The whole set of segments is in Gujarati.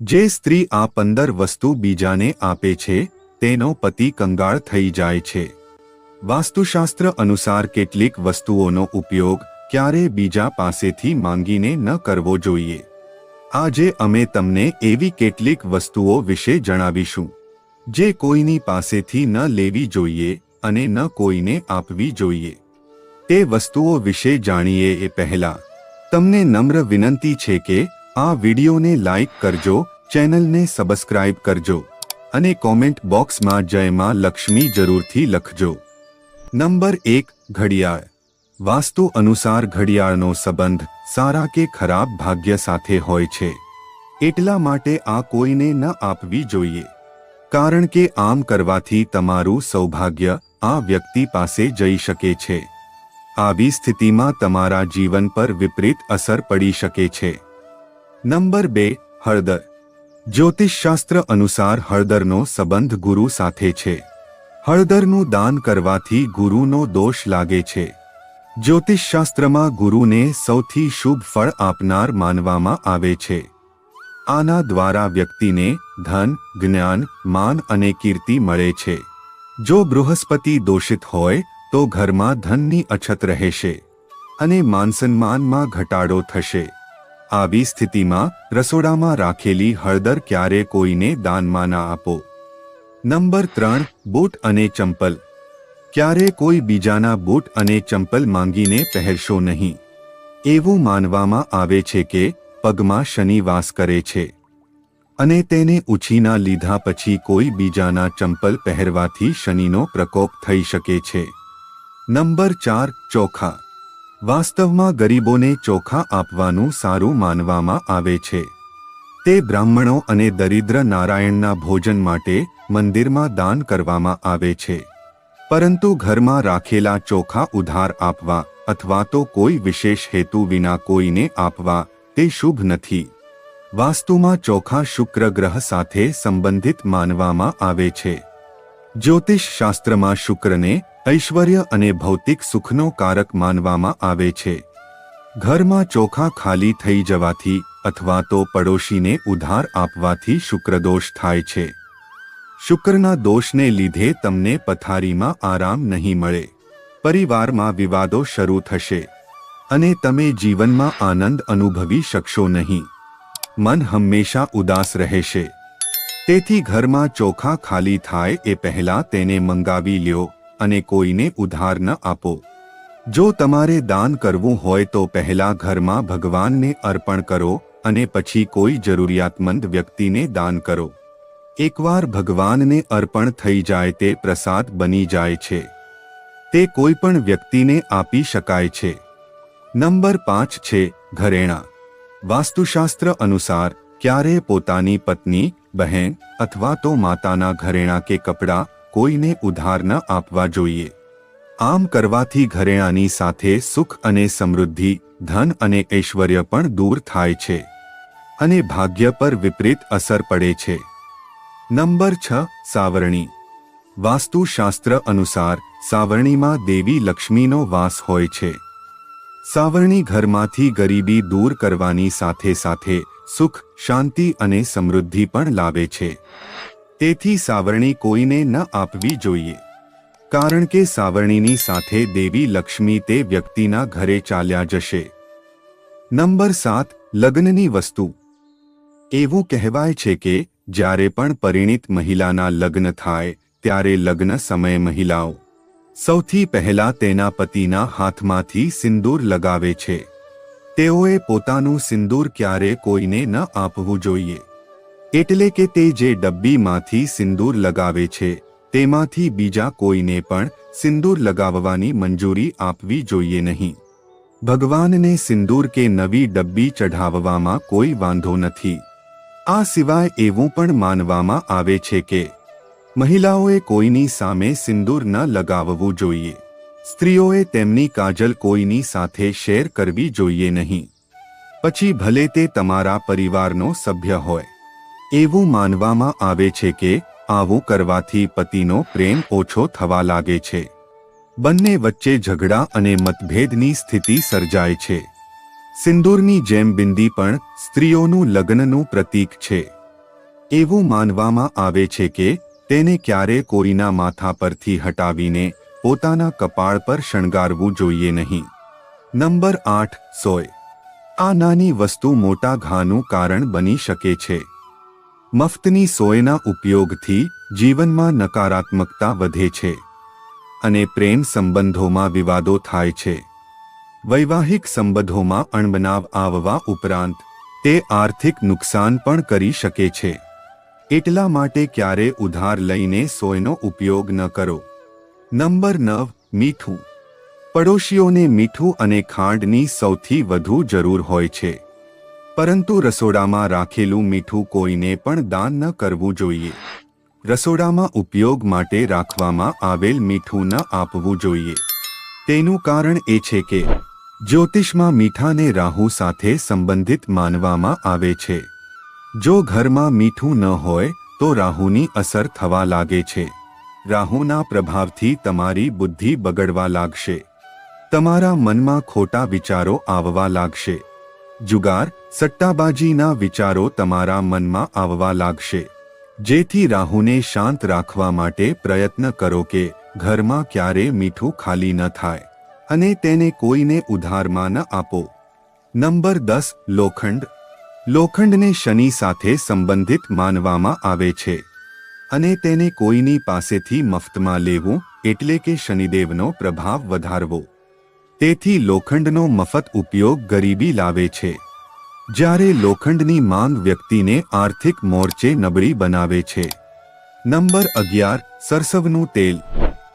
જે સ્ત્રી આ પંદર વસ્તુ બીજાને આપે છે, તેનો પતિ કંગાળ થઈ જાય છે. વાસ્તુશાસ્ત્ર અનુસાર કેટલીક વસ્તુઓનો ઉપયોગ ક્યારે બીજા પાસેથી માંગીને ન કરવો જોઈએ. આજે અમે તમને એવી કેટલીક વસ્તુઓ વિશે જણાવીશું, જે કોઈની પાસેથી ન લેવી જોઈએ અને ન કોઈને આપવી જોઈએ. તે વસ્તુઓ વિશે જાણીએ એ પહેલા. તમને નમ્ર વિનંતી છે કે આ વિડીયોને લાઈક કરજો, ચેનલને સબસ્ક્રાઇબ કરજો અને કોમેન્ટ બોક્સમાં જય માં લક્ષ્મી જરૂરથી લખજો. નંબર એક, ઘડિયાળ. વાસ્તુ અનુસાર ઘડિયાળનો સંબંધ સારા કે ખરાબ ભાગ્ય સાથે હોય છે. એટલા માટે આ કોઈને ન આપવી જોઈએ. કારણ કે આમ કરવાથી તમારું સૌભાગ્ય આ વ્યક્તિ પાસે જઈ શકે છે. આવી સ્થિતિમાં તમારા જીવન પર વિપરીત અસર પડી શકે છે. નંબર બે, હળદર. જ્યોતિષશાસ્ત્ર અનુસાર હળદરનો સંબંધ ગુરુ સાથે છે. હળદરનું દાન કરવાથી ગુરુનો દોષ લાગે છે. જ્યોતિષશાસ્ત્રમાં ગુરુને સૌથી શુભ ફળ આપનાર માનવામાં આવે છે. આના દ્વારા વ્યક્તિને ધન, જ્ઞાન, માન અને કીર્તિ મળે છે. જો બૃહસ્પતિ દોષિત હોય, તો ઘરમાં ધનની અછત રહેશે. અને માનસન્માનમાં ઘટાડો થશે. આવી સ્થિતિમાં રસોડામાં રાખેલી હળદર ક્યારે કોઈને દાનમાં ના આપો? નંબર ત્રણ, બૂટ અને ચંપલ. ક્યારે કોઈ બીજાના બૂટ અને ચંપલ માંગીને પહેરશો નહીં. એવું માનવામાં આવે છે કે પગમાં શનિ વાસ કરે છે. અને તેને ઉછીના લીધા પછી કોઈ બીજાના ચંપલ પહેરવાથી શનિનો પ્રકોપ થઈ શકે છે. નંબર ચાર, ચોખા. વાસ્તવમાં ગરીબોને ચોખા આપવાનું સારું માનવામાં આવે છે. તે બ્રાહ્મણો અને દરિદ્ર નારાયણના ભોજન માટે મંદિરમાં દાન કરવામાં આવે છે. પરંતુ ઘરમાં રાખેલા ચોખા ઉધાર આપવા અથવા તો કોઈ વિશેષ હેતુ વિના કોઈને આપવા તે શુભ નથી. વાસ્તુમાં ચોખા શુક્ર ગ્રહ સાથે સંબંધિત માનવામાં આવે છે. જ્યોતિષ શાસ્ત્રમાં શુક્રને ઐશ્વર્ય અને ભૌતિક સુખનો કારક માનવામાં આવે છે. ઘરમાં ચોખા ખાલી થઈ જવાથી અથવા તો પડોશીને ઉધાર આપવાથી શુક્રદોષ થાય છે. શુક્રના દોષને લીધે તમને પથારીમાં આરામ નહીં મળે. પરિવારમાં વિવાદો શરૂ થશે. અને તમે જીવનમાં આનંદ અનુભવી શકશો નહીં. મન હંમેશા ઉદાસ રહેશે. તેથી ઘરમાં ચોખા ખાલી થાય એ પહેલાં તેને મંગાવી લ્યો. અને કોઈને ઉધાર ન આપો. જો તમારે દાન કરવું હોય તો પહેલા ઘરમાં ભગવાનને અર્પણ કરો અને પછી કોઈ જરૂરિયાતમંદ વ્યક્તિને દાન કરો. એકવાર ભગવાનને અર્પણ થઈ જાય તે પ્રસાદ બની જાય છે. તે કોઈ પણ વ્યક્તિને આપી શકાય છે. નંબર પાંચ છે ઘરેણા. વાસ્તુશાસ્ત્ર અનુસાર, ક્યારે પોતાની પત્ની, બહેન અથવા તો માતાના ઘરેણા કે કપડાં કોઈને ઉધાર ન આપવા જોઈએ. આમ કરવાથી ઘરેણાની સાથે સુખ અને સમૃદ્ધિ, ધન અને ઐશ્વર્ય પણ દૂર થાય છે અને ભાગ્ય પર વિપરીત અસર પડે છે. નંબર છ, સાવરણી. વાસ્તુશાસ્ત્ર અનુસાર સાવરણીમાં દેવી લક્ષ્મીનો વાસ હોય છે. સાવરણી ઘરમાંથી ગરીબી દૂર કરવાની સાથે સાથે સુખ, શાંતિ અને સમૃદ્ધિ પણ લાવે છે. તેથી સાવરણી કોઈને ન આપવી જોઈએ. કારણ કે સાવરણીની સાથે દેવી લક્ષ્મી તે વ્યક્તિના ઘરે ચાલ્યા જશે. નંબર સાત, લગ્નની વસ્તુ. એવું કહેવાય છે કે, જ્યારે પણ પરિણિત મહિલાના લગ્ન થાય, ત્યારે લગ્ન સમયે મહિલાઓ સૌથી પહેલા તેના પતિના હાથમાંથી સિંદૂર લગાવે છે. તેઓએ પોતાનું સિંદૂર ક્યારે કોઈને ન આપવું જોઈએ. એટલે કે તે જે ડબ્બીમાંથી સિંદૂર લગાવે છે, તેમાંથી બીજા કોઈને પણ સિંદૂર લગાવવાની મંજૂરી આપવી જોઈએ નહીં. ભગવાનને સિંદૂર કે નવી ડબ્બી ચઢાવવામાં કોઈ વાંધો નથી. આ સિવાય એવું પણ માનવામાં આવે છે કે, મહિલાઓએ કોઈની સામે સિંદૂર ન લગાવવું જોઈએ. સ્ત્રીઓએ તેમની કાજલ કોઈની સાથે શેર કરવી જોઈએ નહીં. પછી ભલે તે તમારા પરિવારનો સભ્ય હોય. એવું માનવામાં આવે છે કે, આવું કરવાથી પતિનો પ્રેમ ઓછો થવા લાગે છે. બંને વચ્ચે ઝઘડા અને મતભેદની સ્થિતિ સર્જાય છે. સિંદૂરની જેમ બિંદી પણ સ્ત્રીઓનું લગ્નનું પ્રતીક છે. એવું માનવામાં આવે છે કે, તેને ક્યારે કોરીના માથા પરથી હટાવીને પોતાના કપાળ પર શણગારવું જોઈએ નહીં. નંબર આઠ, સોય. આ નાની વસ્તુ મોટા ઘાનું કારણ બની શકે છે. મફતની સોયના ઉપયોગથી જીવનમાં નકારાત્મકતા વધે છે અને પ્રેમ સંબંધોમાં વિવાદો થાય છે. વૈવાહિક સંબંધોમાં અણબનાવ આવવા ઉપરાંત, તે આર્થિક નુકસાન પણ કરી શકે છે. એટલા માટે ક્યારે ઉધાર લઈને સોયનો ઉપયોગ ન કરો. નંબર નવ, મીઠું. પડોશીઓને મીઠું અને ખાંડની સૌથી વધુ જરૂર હોય છે. પરંતુ રસોડામાં રાખેલું મીઠું કોઈને પણ દાન ન કરવું જોઈએ. રસોડામાં ઉપયોગ માટે રાખવામાં આવેલ મીઠું ન આપવું જોઈએ. તેનું કારણ એ છે કે, જ્યોતિષમાં મીઠાને રાહુ સાથે સંબંધિત માનવામાં આવે છે. જો ઘરમાં મીઠું ન હોય, તો રાહુની અસર થવા લાગે છે. રાહુના પ્રભાવથી તમારી બુદ્ધિ બગડવા લાગશે. તમારા મનમાં ખોટા વિચારો આવવા લાગશે. જુગાર, સટ્ટાબાજીના વિચારો તમારા મનમાં આવવા લાગશે. જેથી રાહુને શાંત રાખવા માટે પ્રયત્ન કરો કે ઘરમાં ક્યારે મીઠું ખાલી ન થાય અને તેને કોઈને ઉધારમાં ન આપો. નંબર દસ, લોખંડ. લોખંડને શનિ સાથે સંબંધિત માનવામાં આવે છે અને તેને કોઈની પાસેથી મફતમાં લેવું એટલે કે શનિદેવનો પ્રભાવ વધારવો. તેથી લોખંડનો મફત ઉપયોગ ગરીબી લાવે છે. જ્યારે લોખંડની માંગ વ્યક્તિને આર્થિક મોરચે નબળી બનાવે છે. નંબર અગિયાર, સરસવનું તેલ.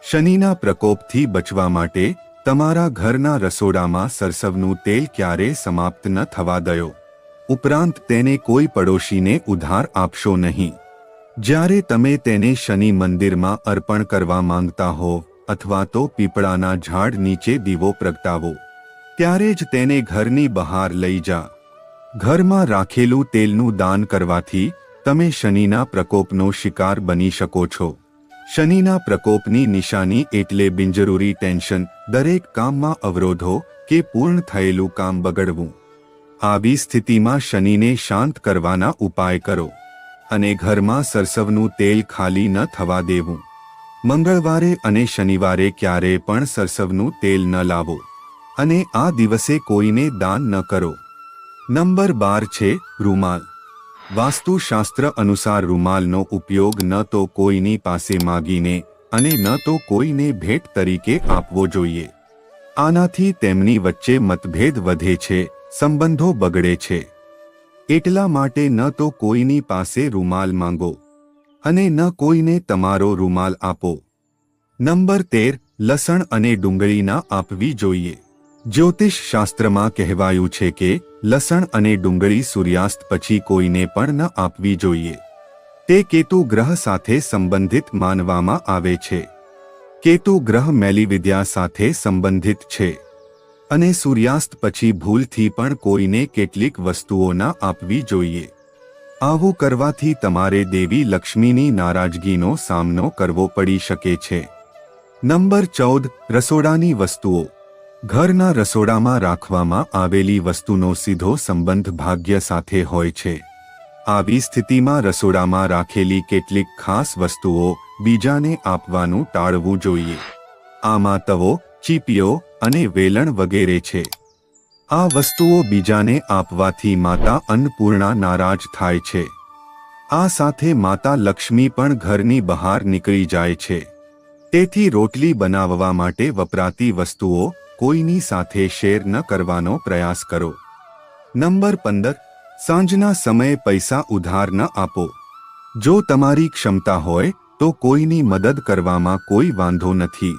શનિના પ્રકોપથી બચવા માટે તમારા ઘરના રસોડામાં સરસવનું તેલ ક્યારે સમાપ્ત ન થવા દયો. ઉપરાંત તેને કોઈ પડોશીને ઉધાર આપશો નહીં. જ્યારે તમે તેને શનિ મંદિરમાં અર્પણ કરવા માંગતા હો અથવા તો પીપળાના ઝાડ નીચે દીવો પ્રગટાવો. ત્યારે જ તેને ઘરની બહાર લઈ જા. ઘરમાં રાખેલું તેલનું દાન કરવાથી તમે શનિના પ્રકોપનો શિકાર બની શકો છો. શનિના પ્રકોપની નિશાની એટલે બિનજરૂરી ટેન્શન, દરેક કામમાં અવરોધો કે પૂર્ણ થયેલું કામ બગડવું. આવી સ્થિતિમાં શનિને શાંત કરવાના ઉપાય કરો અને ઘરમાં સરસવનું તેલ ખાલી ન થવા દેવું. મંગળવારે અને શનિવારે ક્યારે પણ સરસવનું તેલ ન લાવો. અને આ દિવસે કોઈને દાન ન કરો. નંબર બાર છે, રૂમાલ. વાસ્તુશાસ્ત્ર અનુસાર રૂમાલનો ઉપયોગ ન તો કોઈની પાસે માગીને અને ન તો કોઈને ભેટ તરીકે આપવો જોઈએ. આનાથી તેમની વચ્ચે મતભેદ વધે છે, સંબંધો બગડે છે. એટલા માટે ન તો કોઈની પાસે રૂમાલ માંગો. અને ન કોઈને તમારો રૂમાલ આપો. નંબર તેર, લસણ અને ડુંગળીના આપવી જોઈએ. જ્યોતિષ શાસ્ત્રમાં કહેવાયું છે કે, લસણ અને ડુંગળી સૂર્યાસ્ત પછી કોઈને પણ ન આપવી જોઈએ. તે કેતુ ગ્રહ સાથે સંબંધિત માનવામાં આવે છે. કેતુ ગ્રહ મેલીવિદ્યા સાથે સંબંધિત છે. અને સૂર્યાસ્ત પછી ભૂલથી પણ કોઈને કેટલીક વસ્તુઓ ન આપવી જોઈએ. આવું કરવાથી તમારે દેવી લક્ષ્મીની નારાજગીનો સામનો કરવો પડી શકે છે. નંબર ચૌદ, રસોડાની વસ્તુઓ. ઘરના રસોડામાં રાખવામાં આવેલી વસ્તુનો સીધો સંબંધ ભાગ્ય સાથે હોય છે. આવી સ્થિતિમાં રસોડામાં રાખેલી કેટલીક ખાસ વસ્તુઓ બીજાને આપવાનું ટાળવું જોઈએ. આમાં તવો ચીપીઓ અને વેલણ વગેરે છે. આ વસ્તુઓ બીજાને આપવાથી માતા અન્નપૂર્ણા નારાજ થાય છે. આ સાથે માતા લક્ષ્મી પણ ઘરની બહાર નીકળી જાય છે. તેથી રોટલી બનાવવા માટે વપરાતી વસ્તુઓ કોઈની સાથે શેર ન કરવાનો પ્રયાસ કરો. નંબર પંદર. સાંજના સમયે પૈસા ઉધાર ન આપો. જો તમારી ક્ષમતા હોય, તો કોઈની મદદ કરવામાં કોઈ વાંધો નથી.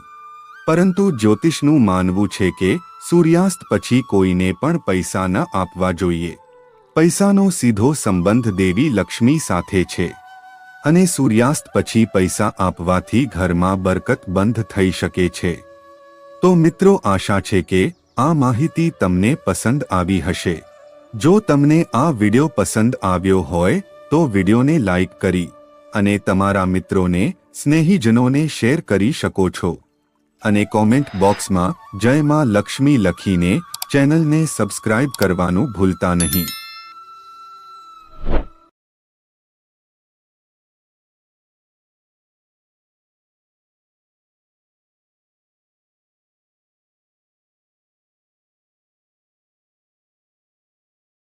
પરંતુ જ્યોતિષનું માનવું છે કે સૂર્યાસ્ત પછી કોઈને પણ પૈસા ન આપવા જોઈએ. પૈસાનો સીધો સંબંધ દેવી લક્ષ્મી સાથે છે. અને સૂર્યાસ્ત પછી પૈસા આપવાથી ઘરમાં બરકત બંધ થઈ શકે છે. તો મિત્રો આશા છે કે આ માહિતી તમને પસંદ આવી હશે. જો તમને આ વિડિયો પસંદ આવ્યો હોય, તો વિડિયોને લાઇક કરી અને તમારા મિત્રોને, સ્નેહીજનોને શેર કરી શકો છો. અને કોમેન્ટ બોક્સમાં જય માં લક્ષ્મી લખીને ચેનલને સબસ્ક્રાઇબ કરવાનું ભૂલતા નહીં.